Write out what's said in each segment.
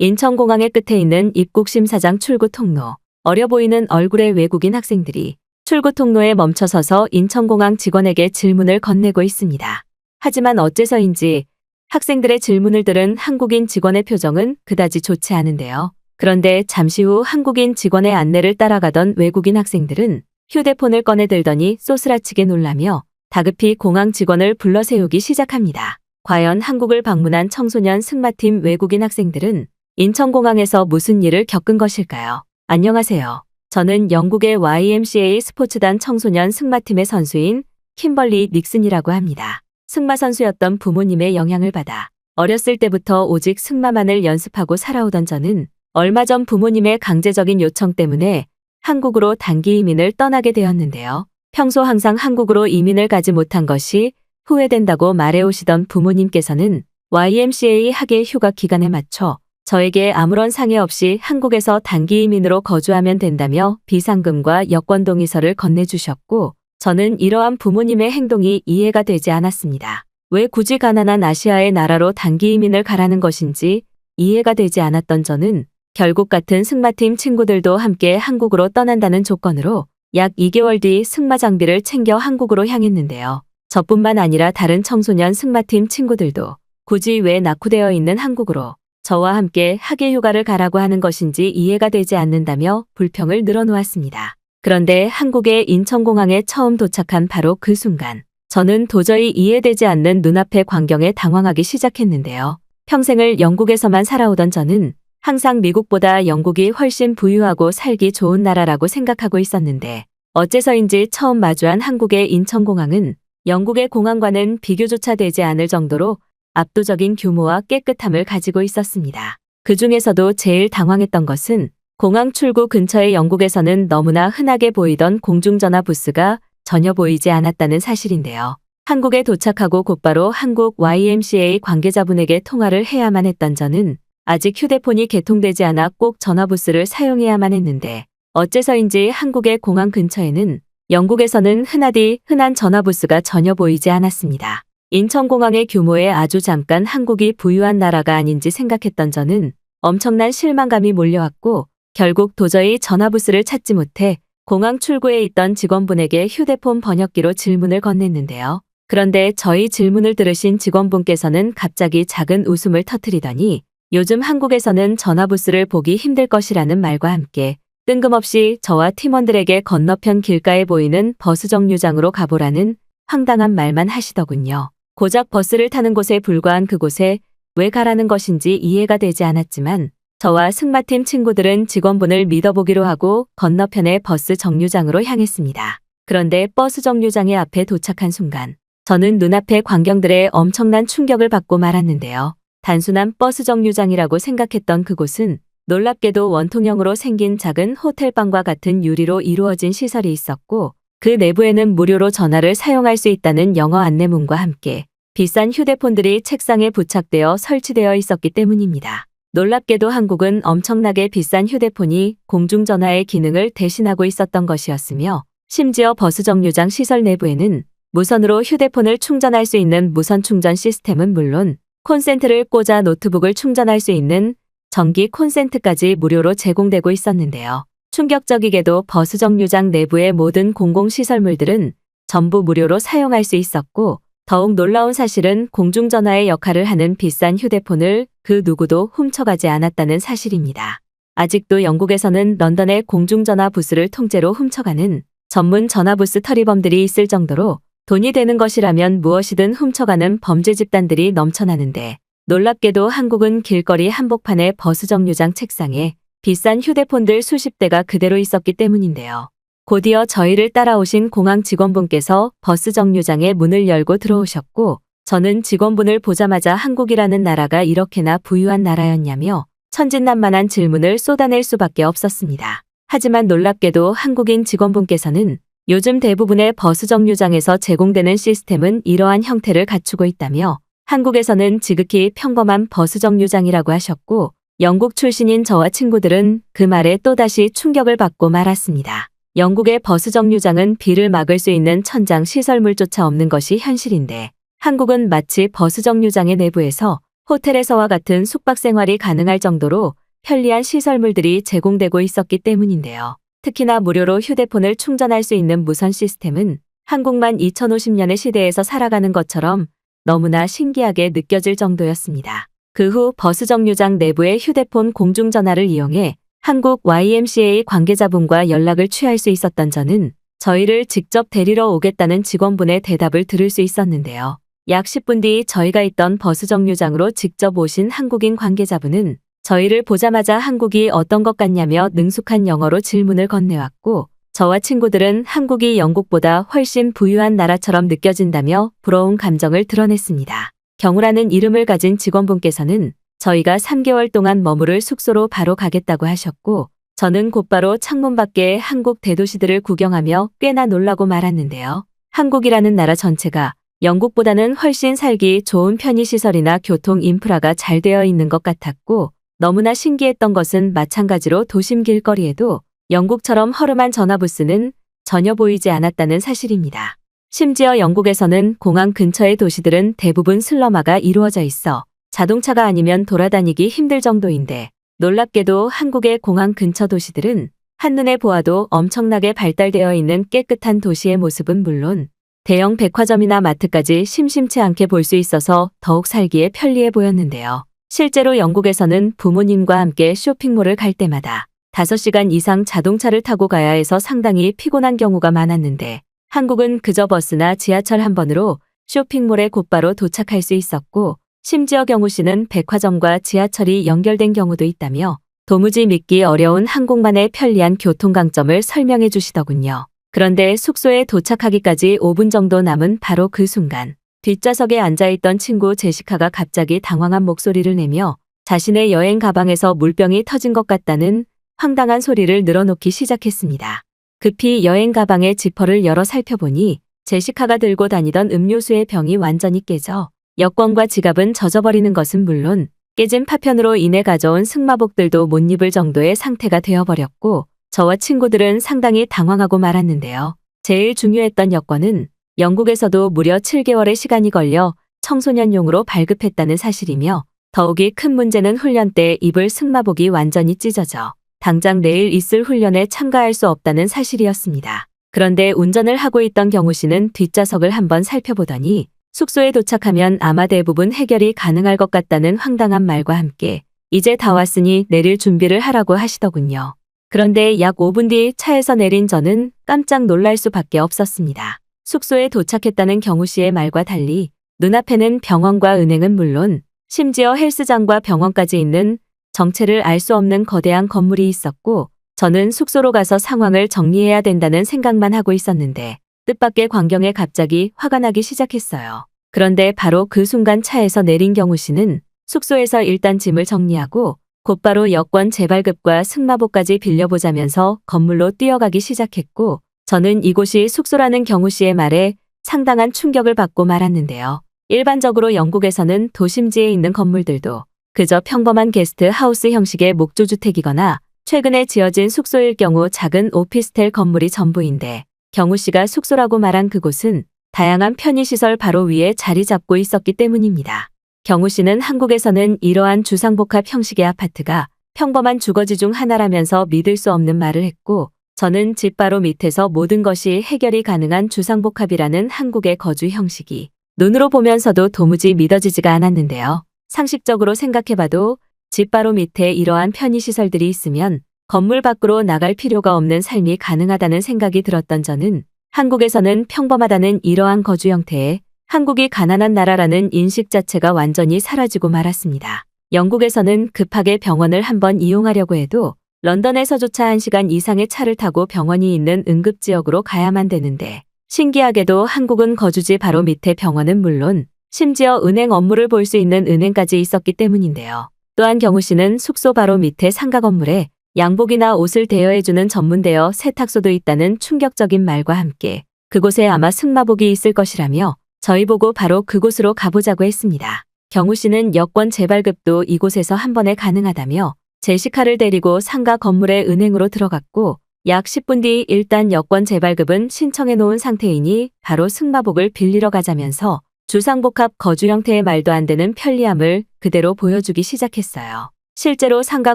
인천공항의 끝에 있는 입국심사장 출구 통로. 어려 보이는 얼굴의 외국인 학생들이 출구 통로에 멈춰서서 인천공항 직원에게 질문을 건네고 있습니다. 하지만 어째서인지 학생들의 질문을 들은 한국인 직원의 표정은 그다지 좋지 않은데요. 그런데 잠시 후 한국인 직원의 안내를 따라가던 외국인 학생들은 휴대폰을 꺼내 들더니 쏘스라치게 놀라며 다급히 공항 직원을 불러 세우기 시작합니다. 과연 한국을 방문한 청소년 승마팀 외국인 학생들은 인천공항에서 무슨 일을 겪은 것일까요? 안녕하세요. 저는 영국의 YMCA 스포츠단 청소년 승마팀의 선수인 킴벌리 닉슨이라고 합니다. 승마 선수였던 부모님의 영향을 받아 어렸을 때부터 오직 승마만을 연습하고 살아오던 저는 얼마 전 부모님의 강제적인 요청 때문에 한국으로 단기 이민을 떠나게 되었는데요. 평소 항상 한국으로 이민을 가지 못한 것이 후회된다고 말해오시던 부모님께서는 YMCA 학예 휴가 기간에 맞춰 저에게 아무런 상의 없이 한국에서 단기 이민으로 거주하면 된다며 비상금과 여권 동의서를 건네주셨고 저는 이러한 부모님의 행동이 이해가 되지 않았습니다. 왜 굳이 가난한 아시아의 나라로 단기 이민을 가라는 것인지 이해가 되지 않았던 저는 결국 같은 승마팀 친구들도 함께 한국으로 떠난다는 조건으로 약 2개월 뒤 승마 장비를 챙겨 한국으로 향했는데요. 저뿐만 아니라 다른 청소년 승마팀 친구들도 굳이 왜 낙후되어 있는 한국으로 저와 함께 학예 휴가를 가라고 하는 것인지 이해가 되지 않는다며 불평을 늘어놓았습니다. 그런데 한국의 인천공항에 처음 도착한 바로 그 순간 저는 도저히 이해되지 않는 눈앞의 광경에 당황하기 시작했는데요. 평생을 영국에서만 살아오던 저는 항상 미국보다 영국이 훨씬 부유하고 살기 좋은 나라라고 생각하고 있었는데 어째서인지 처음 마주한 한국의 인천공항은 영국의 공항과는 비교조차 되지 않을 정도로 압도적인 규모와 깨끗함을 가지고 있었습니다. 그 중에서도 제일 당황했던 것은 공항 출구 근처의 영국에서는 너무나 흔하게 보이던 공중전화 부스가 전혀 보이지 않았다는 사실인데요. 한국에 도착하고 곧바로 한국 YMCA 관계자분에게 통화를 해야만 했던 저는 아직 휴대폰이 개통되지 않아 꼭 전화부스를 사용해야만 했는데 어째서인지 한국의 공항 근처에는 영국에서는 흔하디 흔한 전화부스가 전혀 보이지 않았습니다. 인천공항의 규모에 아주 잠깐 한국이 부유한 나라가 아닌지 생각했던 저는 엄청난 실망감이 몰려왔고 결국 도저히 전화부스를 찾지 못해 공항 출구에 있던 직원분에게 휴대폰 번역기로 질문을 건넸는데요. 그런데 저희 질문을 들으신 직원분께서는 갑자기 작은 웃음을 터뜨리더니 요즘 한국에서는 전화부스를 보기 힘들 것이라는 말과 함께 뜬금없이 저와 팀원들에게 건너편 길가에 보이는 버스 정류장으로 가보라는 황당한 말만 하시더군요. 고작 버스를 타는 곳에 불과한 그곳에 왜 가라는 것인지 이해가 되지 않았지만 저와 승마팀 친구들은 직원분을 믿어보기로 하고 건너편의 버스 정류장으로 향했습니다. 그런데 버스 정류장의 앞에 도착한 순간 저는 눈앞의 광경들에 엄청난 충격을 받고 말았는데요. 단순한 버스 정류장이라고 생각했던 그곳은 놀랍게도 원통형으로 생긴 작은 호텔방과 같은 유리로 이루어진 시설이 있었고 그 내부에는 무료로 전화를 사용할 수 있다는 영어 안내문과 함께 비싼 휴대폰들이 책상에 부착되어 설치되어 있었기 때문입니다. 놀랍게도 한국은 엄청나게 비싼 휴대폰이 공중전화의 기능을 대신하고 있었던 것이었으며 심지어 버스 정류장 시설 내부에는 무선으로 휴대폰을 충전할 수 있는 무선 충전 시스템은 물론 콘센트를 꽂아 노트북을 충전할 수 있는 전기 콘센트까지 무료로 제공되고 있었는데요. 충격적이게도 버스 정류장 내부의 모든 공공시설물들은 전부 무료로 사용할 수 있었고 더욱 놀라운 사실은 공중전화의 역할을 하는 비싼 휴대폰을 그 누구도 훔쳐가지 않았다는 사실입니다. 아직도 영국에서는 런던의 공중전화 부스를 통째로 훔쳐가는 전문 전화부스 터리범들이 있을 정도로 돈이 되는 것이라면 무엇이든 훔쳐가는 범죄 집단들이 넘쳐나는데 놀랍게도 한국은 길거리 한복판의 버스 정류장 책상에 비싼 휴대폰들 수십 대가 그대로 있었기 때문인데요. 곧이어 저희를 따라오신 공항 직원분께서 버스 정류장에 문을 열고 들어오셨고 저는 직원분을 보자마자 한국이라는 나라가 이렇게나 부유한 나라였냐며 천진난만한 질문을 쏟아낼 수밖에 없었습니다. 하지만 놀랍게도 한국인 직원분께서는 요즘 대부분의 버스 정류장에서 제공되는 시스템은 이러한 형태를 갖추고 있다며 한국에서는 지극히 평범한 버스 정류장이라고 하셨고 영국 출신인 저와 친구들은 그 말에 또다시 충격을 받고 말았습니다. 영국의 버스 정류장은 비를 막을 수 있는 천장 시설물조차 없는 것이 현실인데 한국은 마치 버스 정류장의 내부에서 호텔에서와 같은 숙박 생활이 가능할 정도로 편리한 시설물들이 제공되고 있었기 때문인데요. 특히나 무료로 휴대폰을 충전할 수 있는 무선 시스템은 한국만 2050년의 시대에서 살아가는 것처럼 너무나 신기하게 느껴질 정도였습니다. 그 후 버스 정류장 내부의 휴대폰 공중전화를 이용해 한국 YMCA 관계자분과 연락을 취할 수 있었던 저는 저희를 직접 데리러 오겠다는 직원분의 대답을 들을 수 있었는데요. 약 10분 뒤 저희가 있던 버스 정류장으로 직접 오신 한국인 관계자분은 저희를 보자마자 한국이 어떤 것 같냐며 능숙한 영어로 질문을 건네왔고 저와 친구들은 한국이 영국보다 훨씬 부유한 나라처럼 느껴진다며 부러운 감정을 드러냈습니다. 경우라는 이름을 가진 직원분께서는 저희가 3개월 동안 머무를 숙소로 바로 가겠다고 하셨고 저는 곧바로 창문 밖에 한국 대도시들을 구경하며 꽤나 놀라고 말았는데요. 한국이라는 나라 전체가 영국보다는 훨씬 살기 좋은 편의시설이나 교통 인프라가 잘 되어 있는 것 같았고 너무나 신기했던 것은 마찬가지로 도심 길거리에도 영국처럼 허름한 전화부스는 전혀 보이지 않았다는 사실입니다. 심지어 영국에서는 공항 근처의 도시들은 대부분 슬럼화가 이루어져 있어 자동차가 아니면 돌아다니기 힘들 정도인데 놀랍게도 한국의 공항 근처 도시들은 한눈에 보아도 엄청나게 발달되어 있는 깨끗한 도시의 모습은 물론 대형 백화점이나 마트까지 심심치 않게 볼 수 있어서 더욱 살기에 편리해 보였는데요. 실제로 영국에서는 부모님과 함께 쇼핑몰을 갈 때마다 5시간 이상 자동차를 타고 가야 해서 상당히 피곤한 경우가 많았는데 한국은 그저 버스나 지하철 한 번으로 쇼핑몰에 곧바로 도착할 수 있었고 심지어 경우 씨는 백화점과 지하철이 연결된 경우도 있다며 도무지 믿기 어려운 한국만의 편리한 교통 강점을 설명해 주시더군요. 그런데 숙소에 도착하기까지 5분 정도 남은 바로 그 순간 뒷좌석에 앉아있던 친구 제시카가 갑자기 당황한 목소리를 내며 자신의 여행 가방에서 물병이 터진 것 같다는 황당한 소리를 늘어놓기 시작했습니다. 급히 여행 가방의 지퍼를 열어 살펴보니 제시카가 들고 다니던 음료수의 병이 완전히 깨져 여권과 지갑은 젖어버리는 것은 물론 깨진 파편으로 인해 가져온 승마복들도 못 입을 정도의 상태가 되어버렸고 저와 친구들은 상당히 당황하고 말았는데요. 제일 중요했던 여권은 영국에서도 무려 7개월의 시간이 걸려 청소년용으로 발급했다는 사실이며 더욱이 큰 문제는 훈련 때 입을 승마복이 완전히 찢어져 당장 내일 있을 훈련에 참가할 수 없다는 사실이었습니다. 그런데 운전을 하고 있던 경우 씨는 뒷좌석을 한번 살펴보더니 숙소에 도착하면 아마 대부분 해결이 가능할 것 같다는 황당한 말과 함께 이제 다 왔으니 내릴 준비를 하라고 하시더군요. 그런데 약 5분 뒤 차에서 내린 저는 깜짝 놀랄 수밖에 없었습니다. 숙소에 도착했다는 경우 씨의 말과 달리 눈앞에는 병원과 은행은 물론 심지어 헬스장과 병원까지 있는 정체를 알 수 없는 거대한 건물이 있었고 저는 숙소로 가서 상황을 정리해야 된다는 생각만 하고 있었는데 뜻밖의 광경에 갑자기 화가 나기 시작했어요. 그런데 바로 그 순간 차에서 내린 경우 씨는 숙소에서 일단 짐을 정리하고 곧바로 여권 재발급과 승마복까지 빌려보자면서 건물로 뛰어가기 시작했고 저는 이곳이 숙소라는 경우 씨의 말에 상당한 충격을 받고 말았는데요. 일반적으로 영국에서는 도심지에 있는 건물들도 그저 평범한 게스트 하우스 형식의 목조주택이거나 최근에 지어진 숙소일 경우 작은 오피스텔 건물이 전부인데 경우 씨가 숙소라고 말한 그곳은 다양한 편의시설 바로 위에 자리 잡고 있었기 때문입니다. 경우 씨는 한국에서는 이러한 주상복합 형식의 아파트가 평범한 주거지 중 하나라면서 믿을 수 없는 말을 했고 저는 집 바로 밑에서 모든 것이 해결이 가능한 주상복합이라는 한국의 거주 형식이 눈으로 보면서도 도무지 믿어지지가 않았는데요. 상식적으로 생각해봐도 집 바로 밑에 이러한 편의시설들이 있으면 건물 밖으로 나갈 필요가 없는 삶이 가능하다는 생각이 들었던 저는 한국에서는 평범하다는 이러한 거주 형태에 한국이 가난한 나라라는 인식 자체가 완전히 사라지고 말았습니다. 영국에서는 급하게 병원을 한번 이용하려고 해도 런던에서조차 1시간 이상의 차를 타고 병원이 있는 응급지역으로 가야만 되는데 신기하게도 한국은 거주지 바로 밑에 병원은 물론 심지어 은행 업무를 볼 수 있는 은행까지 있었기 때문인데요. 또한 경우 씨는 숙소 바로 밑에 상가 건물에 양복이나 옷을 대여해주는 전문대여 세탁소도 있다는 충격적인 말과 함께 그곳에 아마 승마복이 있을 것이라며 저희 보고 바로 그곳으로 가보자고 했습니다. 경우 씨는 여권 재발급도 이곳에서 한 번에 가능하다며 제시카를 데리고 상가 건물의 은행으로 들어갔고 약 10분 뒤 일단 여권 재발급은 신청해 놓은 상태이니 바로 승마복을 빌리러 가자면서 주상복합 거주 형태의 말도 안 되는 편리함을 그대로 보여주기 시작했어요. 실제로 상가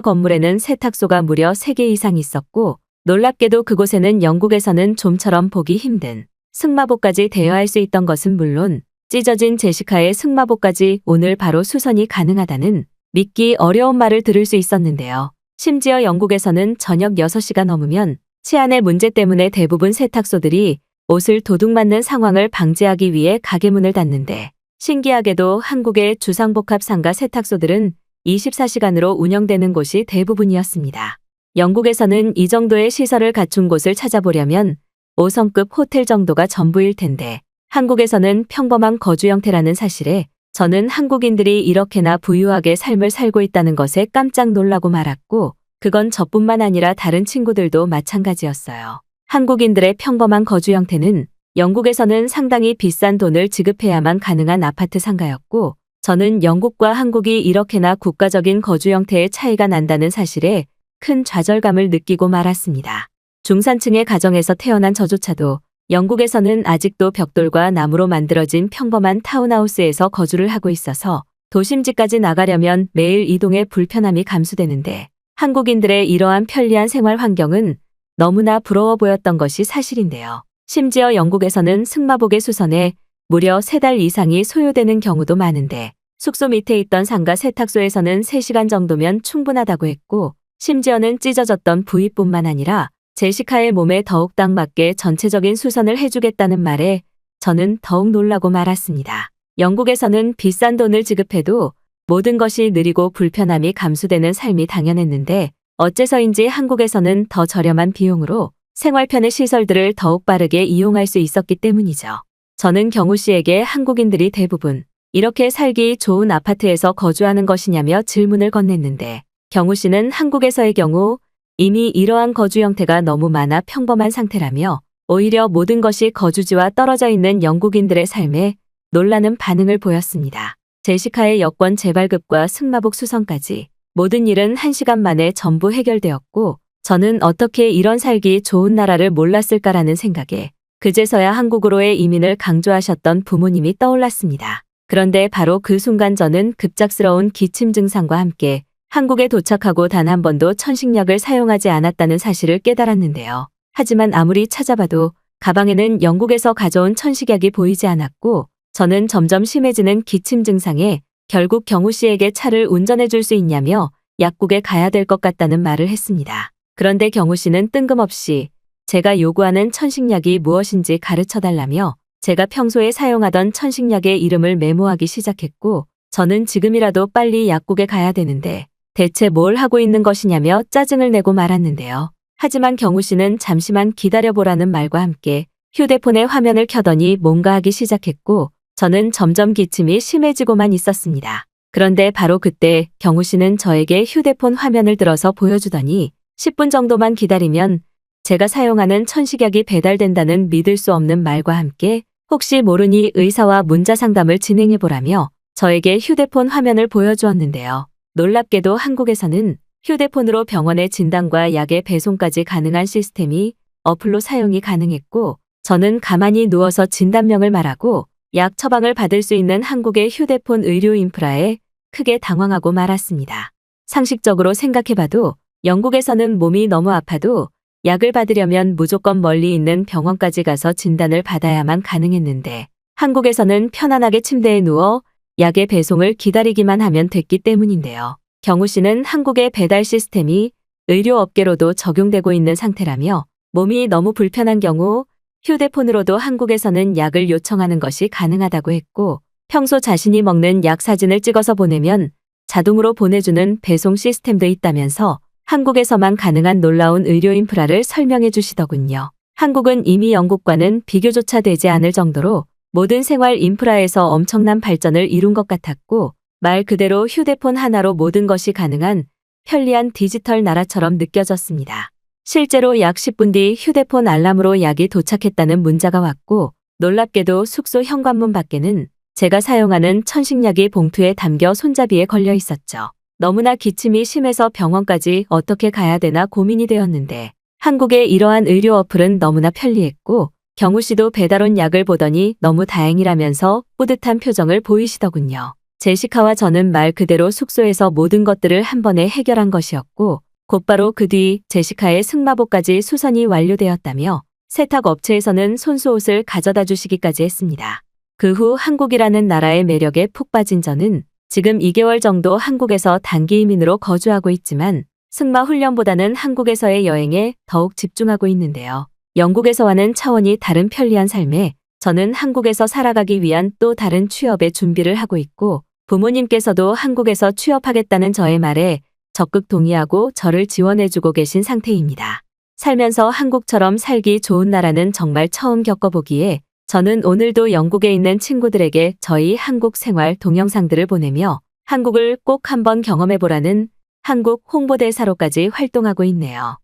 건물에는 세탁소가 무려 3개 이상 있었고 놀랍게도 그곳에는 영국에서는 좀처럼 보기 힘든 승마복까지 대여할 수 있던 것은 물론 찢어진 제시카의 승마복까지 오늘 바로 수선이 가능하다는 믿기 어려운 말을 들을 수 있었는데요. 심지어 영국에서는 저녁 6시가 넘으면 치안의 문제 때문에 대부분 세탁소들이 옷을 도둑 맞는 상황을 방지하기 위해 가게 문을 닫는데 신기하게도 한국의 주상복합 상가 세탁소들은 24시간으로 운영되는 곳이 대부분이었습니다. 영국에서는 이 정도의 시설을 갖춘 곳을 찾아보려면 5성급 호텔 정도가 전부일 텐데 한국에서는 평범한 거주 형태라는 사실에 저는 한국인들이 이렇게나 부유하게 삶을 살고 있다는 것에 깜짝 놀라고 말았고 그건 저뿐만 아니라 다른 친구들도 마찬가지였어요. 한국인들의 평범한 거주 형태는 영국에서는 상당히 비싼 돈을 지급해야만 가능한 아파트 상가였고 저는 영국과 한국이 이렇게나 국가적인 거주 형태의 차이가 난다는 사실에 큰 좌절감을 느끼고 말았습니다. 중산층의 가정에서 태어난 저조차도 영국에서는 아직도 벽돌과 나무로 만들어진 평범한 타운하우스에서 거주를 하고 있어서 도심지까지 나가려면 매일 이동의 불편함이 감수되는데 한국인들의 이러한 편리한 생활 환경은 너무나 부러워 보였던 것이 사실인데요. 심지어 영국에서는 승마복의 수선에 무려 3달 이상이 소요되는 경우도 많은데 숙소 밑에 있던 상가 세탁소에서는 3시간 정도면 충분하다고 했고 심지어는 찢어졌던 부위뿐만 아니라 제시카의 몸에 더욱 딱 맞게 전체적인 수선을 해주겠다는 말에 저는 더욱 놀라고 말았습니다. 영국에서는 비싼 돈을 지급해도 모든 것이 느리고 불편함이 감수되는 삶이 당연했는데 어째서인지 한국에서는 더 저렴한 비용으로 생활편의 시설들을 더욱 빠르게 이용할 수 있었기 때문이죠. 저는 경우 씨에게 한국인들이 대부분 이렇게 살기 좋은 아파트에서 거주하는 것이냐며 질문을 건넸는데 경우 씨는 한국에서의 경우 이미 이러한 거주 형태가 너무 많아 평범한 상태라며 오히려 모든 것이 거주지와 떨어져 있는 영국인들의 삶에 놀라는 반응을 보였습니다. 제시카의 여권 재발급과 승마복 수선까지 모든 일은 한시간 만에 전부 해결되었고 저는 어떻게 이런 살기 좋은 나라를 몰랐을까라는 생각에 그제서야 한국으로의 이민을 강조하셨던 부모님이 떠올랐습니다. 그런데 바로 그 순간 저는 급작스러운 기침 증상과 함께 한국에 도착하고 단 한 번도 천식약을 사용하지 않았다는 사실을 깨달았는데요. 하지만 아무리 찾아봐도 가방에는 영국에서 가져온 천식약이 보이지 않았고 저는 점점 심해지는 기침 증상에 결국 경우 씨에게 차를 운전해 줄 수 있냐며 약국에 가야 될 것 같다는 말을 했습니다. 그런데 경우 씨는 뜬금없이 제가 요구하는 천식약이 무엇인지 가르쳐 달라며 제가 평소에 사용하던 천식약의 이름을 메모하기 시작했고 저는 지금이라도 빨리 약국에 가야 되는데 대체 뭘 하고 있는 것이냐며 짜증을 내고 말았는데요. 하지만 경우 씨는 잠시만 기다려보라는 말과 함께 휴대폰의 화면을 켜더니 뭔가 하기 시작했고 저는 점점 기침이 심해지고만 있었습니다. 그런데 바로 그때 경우 씨는 저에게 휴대폰 화면을 들어서 보여주더니 10분 정도만 기다리면 제가 사용하는 천식약이 배달된다는 믿을 수 없는 말과 함께 혹시 모르니 의사와 문자 상담을 진행해 보라며 저에게 휴대폰 화면을 보여주었는데요. 놀랍게도 한국에서는 휴대폰으로 병원의 진단과 약의 배송까지 가능한 시스템이 어플로 사용이 가능했고 저는 가만히 누워서 진단명을 말하고 약 처방을 받을 수 있는 한국의 휴대폰 의료 인프라에 크게 당황하고 말았습니다. 상식적으로 생각해봐도 영국에서는 몸이 너무 아파도 약을 받으려면 무조건 멀리 있는 병원까지 가서 진단을 받아야만 가능했는데 한국에서는 편안하게 침대에 누워 약의 배송을 기다리기만 하면 됐기 때문인데요. 경우 씨는 한국의 배달 시스템이 의료업계로도 적용되고 있는 상태라며 몸이 너무 불편한 경우 휴대폰으로도 한국에서는 약을 요청하는 것이 가능하다고 했고 평소 자신이 먹는 약 사진을 찍어서 보내면 자동으로 보내주는 배송 시스템도 있다면서 한국에서만 가능한 놀라운 의료 인프라를 설명해 주시더군요. 한국은 이미 영국과는 비교조차 되지 않을 정도로 모든 생활 인프라에서 엄청난 발전을 이룬 것 같았고 말 그대로 휴대폰 하나로 모든 것이 가능한 편리한 디지털 나라처럼 느껴졌습니다. 실제로 약 10분 뒤 휴대폰 알람으로 약이 도착했다는 문자가 왔고 놀랍게도 숙소 현관문 밖에는 제가 사용하는 천식약이 봉투에 담겨 손잡이에 걸려 있었죠. 너무나 기침이 심해서 병원까지 어떻게 가야 되나 고민이 되었는데 한국의 이러한 의료 어플은 너무나 편리했고 경우 씨도 배달 온 약을 보더니 너무 다행이라면서 뿌듯한 표정을 보이시더군요. 제시카와 저는 말 그대로 숙소에서 모든 것들을 한 번에 해결한 것이었고, 곧바로 그 뒤 제시카의 승마복까지 수선이 완료되었다며 세탁 업체에서는 손수옷을 가져다 주시기까지 했습니다. 그 후 한국이라는 나라의 매력에 푹 빠진 저는 지금 2개월 정도 한국에서 단기 이민으로 거주하고 있지만 승마 훈련보다는 한국에서의 여행에 더욱 집중하고 있는데요. 영국에서와는 차원이 다른 편리한 삶에 저는 한국에서 살아가기 위한 또 다른 취업의 준비를 하고 있고 부모님께서도 한국에서 취업하겠다는 저의 말에 적극 동의하고 저를 지원해주고 계신 상태입니다. 살면서 한국처럼 살기 좋은 나라는 정말 처음 겪어보기에 저는 오늘도 영국에 있는 친구들에게 저희 한국 생활 동영상들을 보내며 한국을 꼭 한번 경험해보라는 한국 홍보대사로까지 활동하고 있네요.